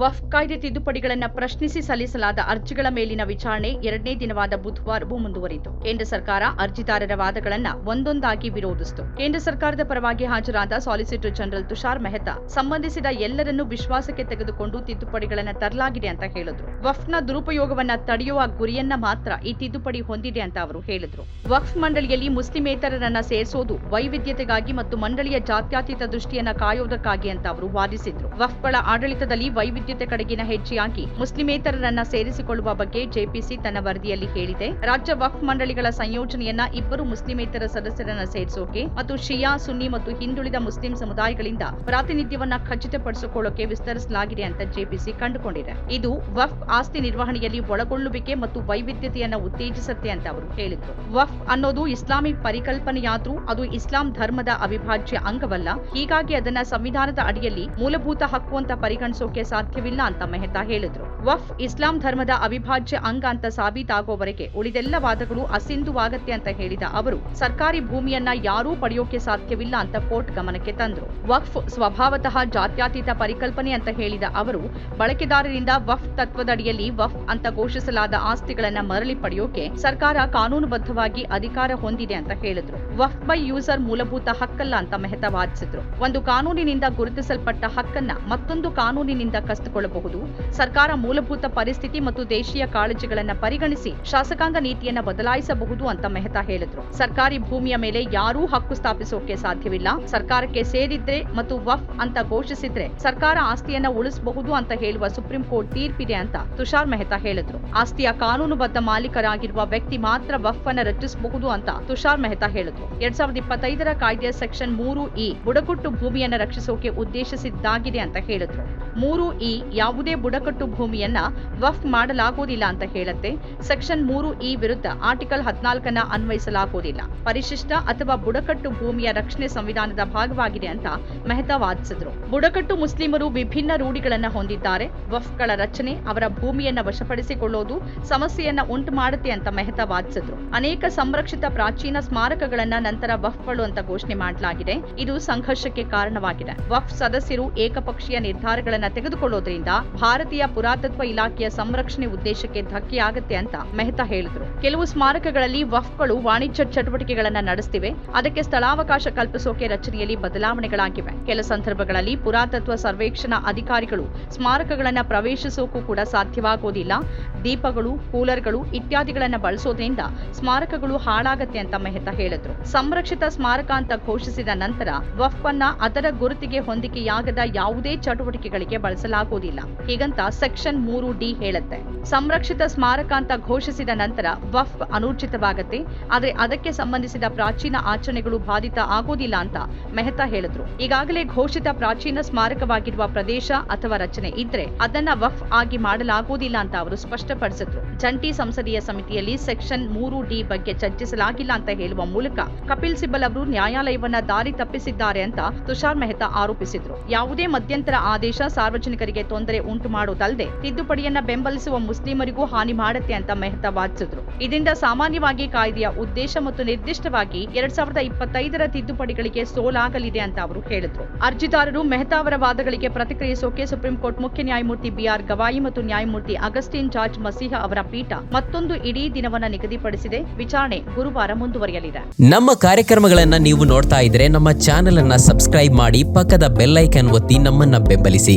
ವಫ್ ಕಾಯ್ದೆ ತಿದ್ದುಪಡಿಗಳನ್ನು ಪ್ರಶ್ನಿಸಿ ಸಲ್ಲಿಸಲಾದ ಅರ್ಜಿಗಳ ಮೇಲಿನ ವಿಚಾರಣೆ ಎರಡನೇ ದಿನವಾದ ಬುಧವಾರವೂ ಮುಂದುವರಿಯಿತು. ಕೇಂದ್ರ ಸರ್ಕಾರ ಅರ್ಜಿದಾರರ ವಾದಗಳನ್ನು ಒಂದೊಂದಾಗಿ ವಿರೋಧಿಸಿತು. ಕೇಂದ್ರ ಸರ್ಕಾರದ ಪರವಾಗಿ ಹಾಜರಾದ ಸಾಲಿಸಿಟರ್ ಜನರಲ್ ತುಷಾರ್ ಮೆಹ್ತಾ ಸಂಬಂಧಿಸಿದ ಎಲ್ಲರನ್ನೂ ವಿಶ್ವಾಸಕ್ಕೆ ತೆಗೆದುಕೊಂಡು ತಿದ್ದುಪಡಿಗಳನ್ನು ತರಲಾಗಿದೆ ಅಂತ ಹೇಳಿದ್ರು. ವಫ್ನ ದುರುಪಯೋಗವನ್ನ ತಡೆಯುವ ಗುರಿಯನ್ನ ಮಾತ್ರ ಈ ತಿದ್ದುಪಡಿ ಹೊಂದಿದೆ ಅಂತ ಅವರು ಹೇಳಿದ್ರು. ವಕ್ಫ್ ಮಂಡಳಿಯಲ್ಲಿ ಮುಸ್ಲಿಮೇತರರನ್ನ ಸೇರಿಸೋದು ವೈವಿಧ್ಯತೆಗಾಗಿ ಮತ್ತು ಮಂಡಳಿಯ ಜಾತ್ಯಾತೀತ ದೃಷ್ಟಿಯನ್ನ ಕಾಯೋದಕ್ಕಾಗಿ ಅಂತ ಅವರು ವಾದಿಸಿದ್ರು. ವಫ್ಗಳ ಆಡಳಿತದಲ್ಲಿ ವೈವಿಧ್ಯತೆ ಕಡೆಗಿನ ಹೆಜ್ಜೆಯಾಗಿ ಮುಸ್ಲಿಮೇತರರನ್ನ ಸೇರಿಸಿಕೊಳ್ಳುವ ಬಗ್ಗೆ ಜೆಪಿಸಿ ತನ್ನ ವರದಿಯಲ್ಲಿ ಹೇಳಿದೆ. ರಾಜ್ಯ ವಕ್ಫ್ ಮಂಡಳಿಗಳ ಸಂಯೋಜನೆಯನ್ನ ಇಬ್ಬರು ಮುಸ್ಲಿಮೇತರ ಸದಸ್ಯರನ್ನ ಸೇರಿಸೋಕೆ ಮತ್ತು ಶಿಯಾ, ಸುನ್ನಿ ಮತ್ತು ಹಿಂದುಳಿದ ಮುಸ್ಲಿಂ ಸಮುದಾಯಗಳಿಂದ ಪ್ರಾತಿನಿಧ್ಯವನ್ನ ಖಚಿತಪಡಿಸಿಕೊಳ್ಳೋಕೆ ವಿಸ್ತರಿಸಲಾಗಿದೆ ಅಂತ ಜೆಪಿಸಿ ಕಂಡುಕೊಂಡಿದೆ. ಇದು ವಫ್ ಆಸ್ತಿ ನಿರ್ವಹಣೆಯಲ್ಲಿ ಒಳಗೊಳ್ಳುವಿಕೆ ಮತ್ತು ವೈವಿಧ್ಯತೆಯನ್ನ ಉತ್ತೇಜಿಸುತ್ತೆ ಅಂತ ಅವರು ಹೇಳಿದ್ರು. ವಫ್ ಅನ್ನೋದು ಇಸ್ಲಾಮಿಕ್ ಪರಿಕಲ್ಪನೆಯಾದ್ರೂ ಅದು ಇಸ್ಲಾಂ ಧರ್ಮದ ಅವಿಭಾಜ್ಯ ಅಂಗವಲ್ಲ. ಹೀಗಾಗಿ ಅದನ್ನ ಸಂವಿಧಾನದ ಅಡಿಯಲ್ಲಿ ಮೂಲಭೂತ ಹಕ್ಕು ಅಂತ ಪರಿಗಣಿಸೋಕೆ ಸಾಧ್ಯವಿಲ್ಲ ಅಂತ ಮೆಹ್ತಾ ಹೇಳಿದ್ರು. ವಫ್ ಇಸ್ಲಾಂ ಧರ್ಮದ ಅವಿಭಾಜ್ಯ ಅಂಗ ಅಂತ ಸಾಬೀತಾಗೋವರೆಗೆ ಉಳಿದೆಲ್ಲ ವಾದಗಳು ಅಸಿಂಧುವಾಗತ್ತೆ ಅಂತ ಹೇಳಿದ ಅವರು, ಸರ್ಕಾರಿ ಭೂಮಿಯನ್ನ ಯಾರೂ ಪಡೆಯೋಕೆ ಸಾಧ್ಯವಿಲ್ಲ ಅಂತ ಕೋರ್ಟ್ ಗಮನಕ್ಕೆ ತಂದ್ರು. ವಕ್ಫ್ ಸ್ವಭಾವತಃ ಜಾತ್ಯಾತೀತ ಪರಿಕಲ್ಪನೆ ಅಂತ ಹೇಳಿದ ಅವರು, ಬಳಕೆದಾರರಿಂದ ವಫ್ ತತ್ವದಡಿಯಲ್ಲಿ ವಫ್ ಅಂತ ಘೋಷಿಸಲಾದ ಆಸ್ತಿಗಳನ್ನ ಮರಳಿ ಪಡೆಯೋಕೆ ಸರ್ಕಾರ ಕಾನೂನುಬದ್ಧವಾಗಿ ಅಧಿಕಾರ ಹೊಂದಿದೆ ಅಂತ ಹೇಳಿದ್ರು. ವಫ್ ಬೈ ಯೂಸರ್ ಮೂಲಭೂತ ಹಕ್ಕಲ್ಲ ಅಂತ ಮೆಹ್ತಾ ವಾದಿಸಿದ್ರು. ಒಂದು ಕಾನೂನಿನಿಂದ ಗುರುತಿಸಲ್ಪಟ್ಟ ಹಕ್ಕನ್ನ ಮತ್ತೊಂದು ಕಾನೂನಿನಿಂದ ಕಸಿದುಕೊಳ್ಳಬಹುದು ಸರ್ಕಾರ ಮೂಲಭೂತ ಪರಿಸ್ಥಿತಿ ಮತ್ತು ದೇಶೀಯ ಕಾಳಜಿಗಳನ್ನ ಪರಿಗಣಿಸಿ ಶಾಸಕಾಂಗ ನೀತಿಯನ್ನ ಬದಲಾಯಿಸಬಹುದು ಅಂತ ಮೆಹ್ತಾ ಹೇಳಿದ್ರು. ಸರ್ಕಾರಿ ಭೂಮಿಯ ಮೇಲೆ ಯಾರೂ ಹಕ್ಕು ಸ್ಥಾಪಿಸೋಕೆ ಸಾಧ್ಯವಿಲ್ಲ. ಸರ್ಕಾರಕ್ಕೆ ಸೇರಿದ್ರೆ ಮತ್ತು ವಫ್ ಅಂತ ಘೋಷಿಸಿದ್ರೆ ಸರ್ಕಾರ ಆಸ್ತಿಯನ್ನ ಉಳಿಸಬಹುದು ಅಂತ ಹೇಳುವ ಸುಪ್ರೀಂ ಕೋರ್ಟ್ ತೀರ್ಪಿದೆ ಅಂತ ತುಷಾರ್ ಮೆಹ್ತಾ ಹೇಳಿದ್ರು. ಆಸ್ತಿಯ ಕಾನೂನುಬದ್ಧ ಮಾಲೀಕರಾಗಿರುವ ವ್ಯಕ್ತಿ ಮಾತ್ರ ವಫ್ ಅನ್ನ ರಚಿಸಬಹುದು ಅಂತ ತುಷಾರ್ ಮೆಹ್ತಾ ಹೇಳಿದ್ರು. ಎರಡ್ ಸಾವಿರದ ಇಪ್ಪತ್ತೈದರ ಕಾಯ್ದೆಯ ಸೆಕ್ಷನ್ ಮೂರು ಇ ಬುಡಕಟ್ಟು ಭೂಮಿಯನ್ನ ರಕ್ಷಿಸೋಕೆ ಉದ್ದೇಶಿಸಿದ್ದಾಗಿದೆ ಅಂತ ಹೇಳಿದ್ರು. ಮೂರು ಇ ಯಾವುದೇ ಬುಡಕಟ್ಟು ಭೂಮಿಯನ್ನ ವಫ್ ಮಾಡಲಾಗುವುದಿಲ್ಲ ಅಂತ ಹೇಳುತ್ತೆ. ಸೆಕ್ಷನ್ ಮೂರು ಇ ವಿರುದ್ಧ ಆರ್ಟಿಕಲ್ ಹದಿನಾಲ್ಕನ್ನ ಅನ್ವಯಿಸಲಾಗುವುದಿಲ್ಲ. ಪರಿಶಿಷ್ಟ ಅಥವಾ ಬುಡಕಟ್ಟು ಭೂಮಿಯ ರಕ್ಷಣೆ ಸಂವಿಧಾನದ ಭಾಗವಾಗಿದೆ ಅಂತ ಮೆಹ್ತಾ ವಾದಿಸಿದ್ರು. ಬುಡಕಟ್ಟು ಮುಸ್ಲಿಮರು ವಿಭಿನ್ನ ರೂಢಿಗಳನ್ನ ಹೊಂದಿದ್ದಾರೆ. ವಫ್ಗಳ ರಚನೆ ಅವರ ಭೂಮಿಯನ್ನ ವಶಪಡಿಸಿಕೊಳ್ಳೋದು ಸಮಸ್ಯೆಯನ್ನ ಉಂಟು ಮಾಡುತ್ತೆ ಅಂತ ಮೆಹ್ತಾ ವಾದಿಸಿದ್ರು. ಅನೇಕ ಸಂರಕ್ಷಿತ ಪ್ರಾಚೀನ ಸ್ಮಾರಕಗಳನ್ನ ನಂತರ ವಫ್ಗಳು ಅಂತ ಘೋಷಣೆ ಮಾಡಲಾಗಿದೆ. ಇದು ಸಂಘರ್ಷಕ್ಕೆ ಕಾರಣವಾಗಿದೆ. ವಫ್ ಸದಸ್ಯರು ಏಕಪಕ್ಷೀಯ ನಿರ್ಧಾರಗಳನ್ನ ತೆಗೆದುಕೊಳ್ಳೋದ್ರಿಂದ ಭಾರತೀಯ ಪುರಾತತ್ವ ಇಲಾಖೆಯ ಸಂರಕ್ಷಣೆ ಉದ್ದೇಶಕ್ಕೆ ಧಕ್ಕೆಯಾಗುತ್ತೆ ಅಂತ ಮೆಹ್ತಾ ಹೇಳಿದ್ರು. ಕೆಲವು ಸ್ಮಾರಕಗಳಲ್ಲಿ ವಫ್ಗಳು ವಾಣಿಜ್ಯ ಚಟುವಟಿಕೆಗಳನ್ನು ನಡೆಸ್ತಿವೆ. ಅದಕ್ಕೆ ಸ್ಥಳಾವಕಾಶ ಕಲ್ಪಿಸೋಕೆ ರಚನೆಯಲ್ಲಿ ಬದಲಾವಣೆಗಳಾಗಿವೆ. ಕೆಲ ಸಂದರ್ಭಗಳಲ್ಲಿ ಪುರಾತತ್ವ ಸರ್ವೇಕ್ಷಣಾ ಅಧಿಕಾರಿಗಳು ಸ್ಮಾರಕಗಳನ್ನು ಪ್ರವೇಶಿಸೋಕು ಕೂಡ ಸಾಧ್ಯವಾಗೋದಿಲ್ಲ. ದೀಪಗಳು, ಕೂಲರ್ಗಳು ಇತ್ಯಾದಿಗಳನ್ನು ಬಳಸೋದ್ರಿಂದ ಸ್ಮಾರಕಗಳು ಹಾಳಾಗತ್ತೆ ಅಂತ ಮೆಹ್ತಾ ಹೇಳಿದ್ರು. ಸಂರಕ್ಷಿತ ಸ್ಮಾರಕ ಅಂತ ಘೋಷಿಸಿದ ನಂತರ ವಫ್ ಅನ್ನ ಅದರ ಗುರುತಿಗೆ ಹೊಂದಿಕೆಯಾಗದ ಯಾವುದೇ ಚಟುವಟಿಕೆಗಳಿಗೆ ಬಳಸಲಾಗುವುದಿಲ್ಲ ಹೀಗಂತ ಸೆಕ್ಷನ್ ಮೂರು ಡಿ ಹೇಳುತ್ತೆ. ಸಂರಕ್ಷಿತ ಸ್ಮಾರಕ ಅಂತ ಘೋಷಿಸಿದ ನಂತರ ವಫ್ ಅನೂರ್ಜಿತವಾಗತ್ತೆ. ಆದ್ರೆ ಅದಕ್ಕೆ ಸಂಬಂಧಿಸಿದ ಪ್ರಾಚೀನ ಆಚರಣೆಗಳು ಬಾಧಿತ ಆಗೋದಿಲ್ಲ ಅಂತ ಮೆಹ್ತಾ ಹೇಳಿದ್ರು. ಈಗಾಗಲೇ ಘೋಷಿತ ಪ್ರಾಚೀನ ಸ್ಮಾರಕವಾಗಿರುವ ಪ್ರದೇಶ ಅಥವಾ ರಚನೆ ಇದ್ರೆ ಅದನ್ನ ವಫ್ ಆಗಿ ಮಾಡಲಾಗುವುದಿಲ್ಲ ಅಂತ ಅವರು ಸ್ಪಷ್ಟಪಡಿಸಿದ್ರು. ಜಂಟಿ ಸಂಸದೀಯ ಸಮಿತಿಯಲ್ಲಿ ಸೆಕ್ಷನ್ ಮೂರು ಡಿ ಬಗ್ಗೆ ಚರ್ಚಿಸಲಾಗಿಲ್ಲ ಅಂತ ಹೇಳುವ ಮೂಲಕ ಕಪಿಲ್ ಸಿಬಲ್ ಅವರು ನ್ಯಾಯಾಲಯವನ್ನ ದಾರಿ ತಪ್ಪಿಸಿದ್ದಾರೆ ಅಂತ ತುಷಾರ್ ಮೆಹ್ತಾ ಆರೋಪಿಸಿದ್ರು. ಯಾವುದೇ ಮಧ್ಯಂತರ ಆದೇಶ ಸಾರ್ವಜನಿಕರಿಗೆ ತೊಂದರೆ ಉಂಟು ಮಾಡುವುದಲ್ಲದೆ ತಿದ್ದುಪಡಿಯನ್ನ ಬೆಂಬಲಿಸುವ ಮುಸ್ಲಿಮರಿಗೂ ಹಾನಿ ಮಾಡುತ್ತೆ ಅಂತ ಮೆಹ್ತಾ ವಾದಿಸಿದ್ರು. ಇದರಿಂದ ಸಾಮಾನ್ಯವಾಗಿ ಕಾಯ್ದೆಯ ಉದ್ದೇಶ ಮತ್ತು ನಿರ್ದಿಷ್ಟವಾಗಿ ಎರಡ್ ಸಾವಿರದ ಇಪ್ಪತ್ತೈದರ ತಿದ್ದುಪಡಿಗಳಿಗೆ ಸೋಲಾಗಲಿದೆ ಅಂತ ಅವರು ಹೇಳಿದ್ರು. ಅರ್ಜಿದಾರರು ಮೆಹ್ತಾ ಅವರ ವಾದಗಳಿಗೆ ಪ್ರತಿಕ್ರಿಯಿಸೋಕೆ ಸುಪ್ರೀಂ ಕೋರ್ಟ್ ಮುಖ್ಯ ನ್ಯಾಯಮೂರ್ತಿ ಬಿಆರ್ ಗವಾಯಿ ಮತ್ತು ನ್ಯಾಯಮೂರ್ತಿ ಅಗಸ್ಟಿನ್ ಜಾರ್ಜ್ ಮಸೀಹ ಅವರ ಪೀಠ ಮತ್ತೊಂದು ಇಡೀ ದಿನವನ್ನ ನಿಗದಿಪಡಿಸಿದೆ. ವಿಚಾರಣೆ ಗುರುವಾರ ಮುಂದುವರಿಯಲಿದೆ. ನಮ್ಮ ಕಾರ್ಯಕ್ರಮಗಳನ್ನ ನೀವು ನೋಡ್ತಾ ಇದ್ರೆ ನಮ್ಮ ಚಾನೆಲ್ ಅನ್ನ ಸಬ್ಸ್ಕ್ರೈಬ್ ಮಾಡಿ ಪಕ್ಕದ ಬೆಲ್ ಐಕನ್ ಒತ್ತಿ ನಮ್ಮನ್ನ ಬೆಂಬಲಿಸಿ.